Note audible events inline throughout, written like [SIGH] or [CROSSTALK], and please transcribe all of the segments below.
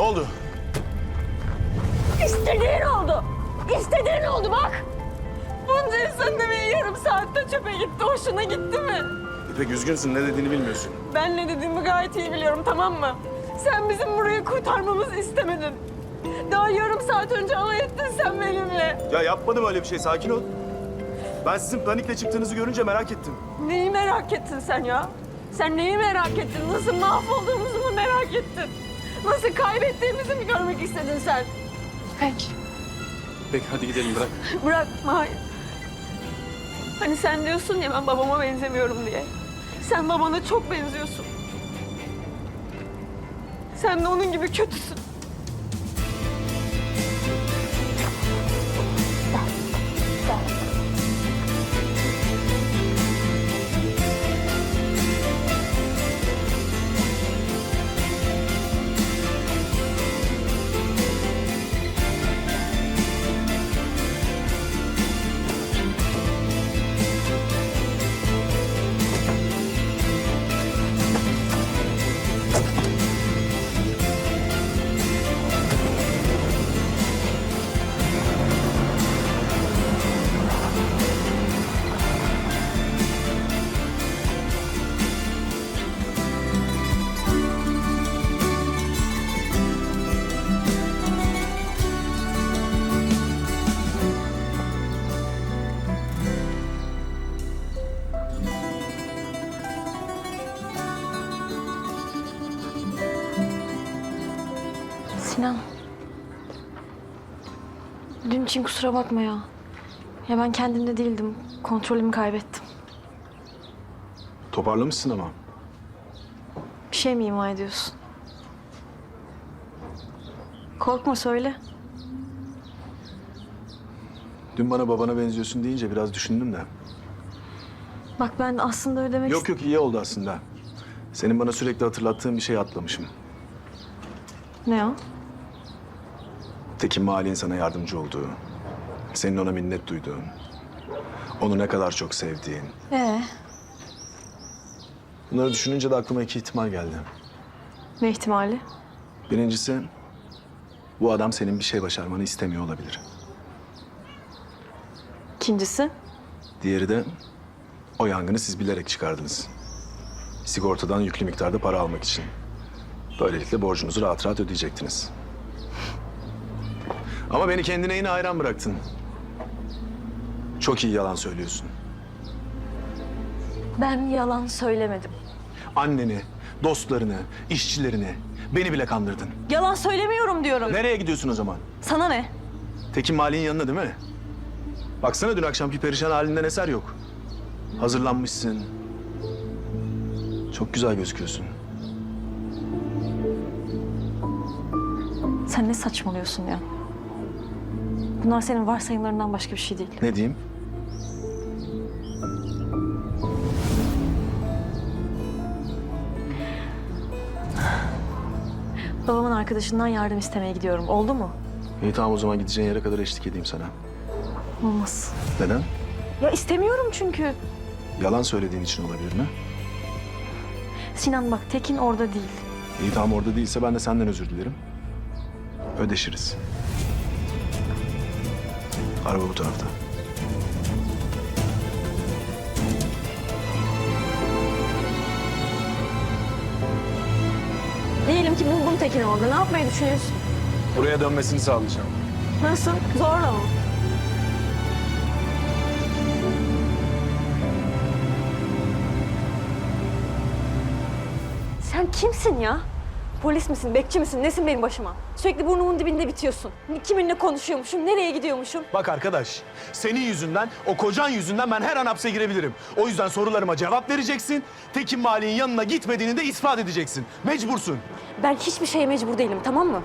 Ne oldu? İstediğin oldu. İstediğin oldu bak. Bunca insan demeyi yarım saatte çöpe gitti. Hoşuna gitti mi? İpek üzgünsün ne dediğini bilmiyorsun. Ben ne dediğimi gayet iyi biliyorum tamam mı? Sen bizim burayı kurtarmamızı istemedin. Daha yarım saat önce alay ettin sen benimle. Ya yapmadım öyle bir şey sakin ol. Ben sizin panikle çıktığınızı görünce merak ettim. Neyi merak ettin sen ya? Sen neyi merak ettin? Nasıl mahvolduğumuzu mu merak ettin? Nasıl kaybettiğimizi mi görmek istedin sen? Peki. Peki hadi gidelim bırak. [LAUGHS] Bırakma hayır. Hani sen diyorsun ya ben babama benzemiyorum diye. Sen babana çok benziyorsun. Sen de onun gibi kötüsün. Sinan. Dün için kusura bakma ya. Ya ben kendimde değildim. Kontrolümü kaybettim. Toparlamışsın ama. Bir şey mi ima ediyorsun? Korkma söyle. Dün bana babana benziyorsun deyince biraz düşündüm de. Bak ben aslında öyle demek Yok yok iyi oldu aslında. Senin bana sürekli hatırlattığın bir şey atlamışım. Ne o? Tekin Mali'nin sana yardımcı olduğu, senin ona minnet duyduğun, onu ne kadar çok sevdiğin. Ee, Bunları düşününce de aklıma iki ihtimal geldi. ne ihtimali? Birincisi, bu adam senin bir şey başarmanı istemiyor olabilir. İkincisi? Diğeri de o yangını siz bilerek çıkardınız. Sigortadan yüklü miktarda para almak için. Böylelikle borcunuzu rahat rahat ödeyecektiniz. Ama beni kendine yine hayran bıraktın. Çok iyi yalan söylüyorsun. Ben yalan söylemedim. Anneni, dostlarını, işçilerini, beni bile kandırdın. Yalan söylemiyorum diyorum. Nereye gidiyorsun o zaman? Sana ne? Tekin Mali'nin yanına değil mi? Baksana dün akşamki perişan halinden eser yok. Hazırlanmışsın. Çok güzel gözüküyorsun. Sen ne saçmalıyorsun ya? Bunlar senin varsayımlarından başka bir şey değil. Ne diyeyim? Babamın arkadaşından yardım istemeye gidiyorum. Oldu mu? İyi tamam o zaman gideceğin yere kadar eşlik edeyim sana. Olmaz. Neden? Ya istemiyorum çünkü. Yalan söylediğin için olabilir mi? Sinan bak Tekin orada değil. İyi tamam orada değilse ben de senden özür dilerim. Ödeşiriz. Araba bu tarafta. Diyelim ki buldum Tekin orada. Ne yapmayı düşünüyorsun? Buraya dönmesini sağlayacağım. Nasıl? Zorla mı? Sen kimsin ya? Polis misin, bekçi misin, nesin benim başıma? Sürekli burnumun dibinde bitiyorsun. Kiminle konuşuyormuşum, nereye gidiyormuşum? Bak arkadaş, senin yüzünden, o kocan yüzünden ben her an hapse girebilirim. O yüzden sorularıma cevap vereceksin. Tekin Mali'nin yanına gitmediğini de ispat edeceksin. Mecbursun. Ben hiçbir şeye mecbur değilim, tamam mı?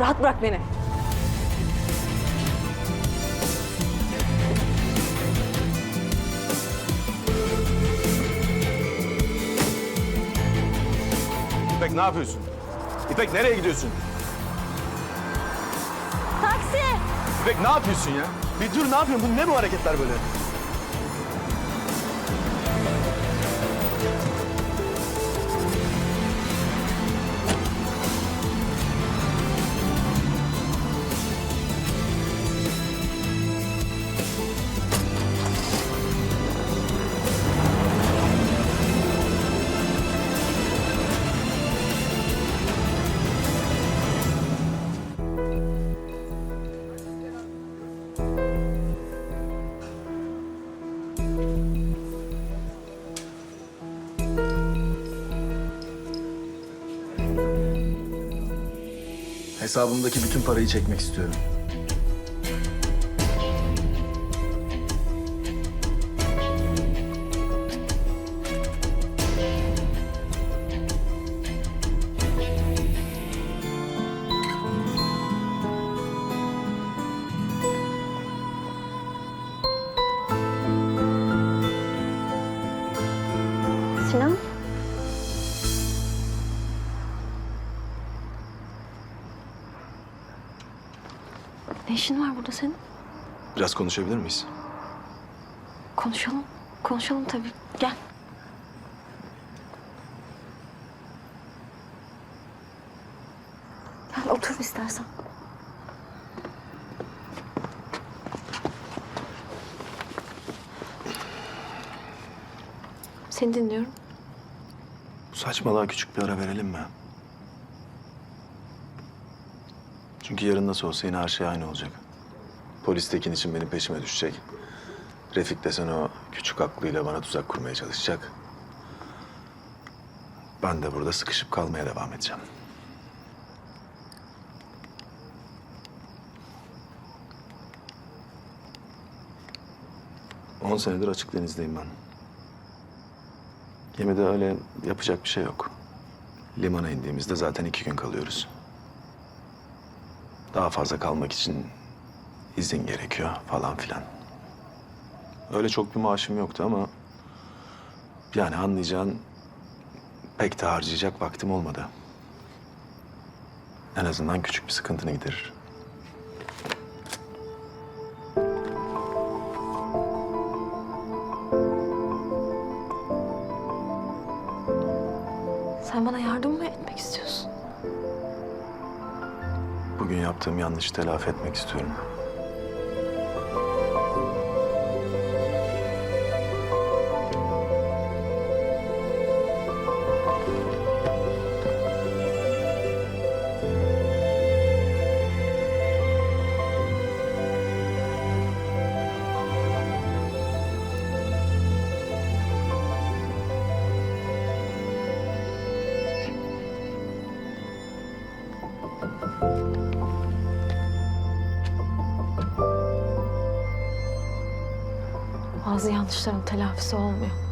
Rahat bırak beni. İpek ne yapıyorsun? İpek nereye gidiyorsun? Taksi! İpek ne yapıyorsun ya? Bir dur ne yapıyorsun? Bu ne bu hareketler böyle? Hesabımdaki bütün parayı çekmek istiyorum. Sinan? Ne işin var burada senin? Biraz konuşabilir miyiz? Konuşalım. Konuşalım tabii. Gel. Gel otur istersen. Seni dinliyorum. Bu saçmalığa küçük bir ara verelim mi? Çünkü yarın nasıl olsa yine her şey aynı olacak. Polis Tekin için benim peşime düşecek. Refik desen o küçük aklıyla bana tuzak kurmaya çalışacak. Ben de burada sıkışıp kalmaya devam edeceğim. On senedir açık denizdeyim ben. Gemide öyle yapacak bir şey yok. Limana indiğimizde zaten iki gün kalıyoruz. Daha fazla kalmak için izin gerekiyor falan filan. Öyle çok bir maaşım yoktu ama... Yani anlayacağın pek de harcayacak vaktim olmadı. En azından küçük bir sıkıntını giderir. Sen bana yardım Bugün yaptığım yanlışı telafi etmek istiyorum. Bazı yanlışların telafisi olmuyor.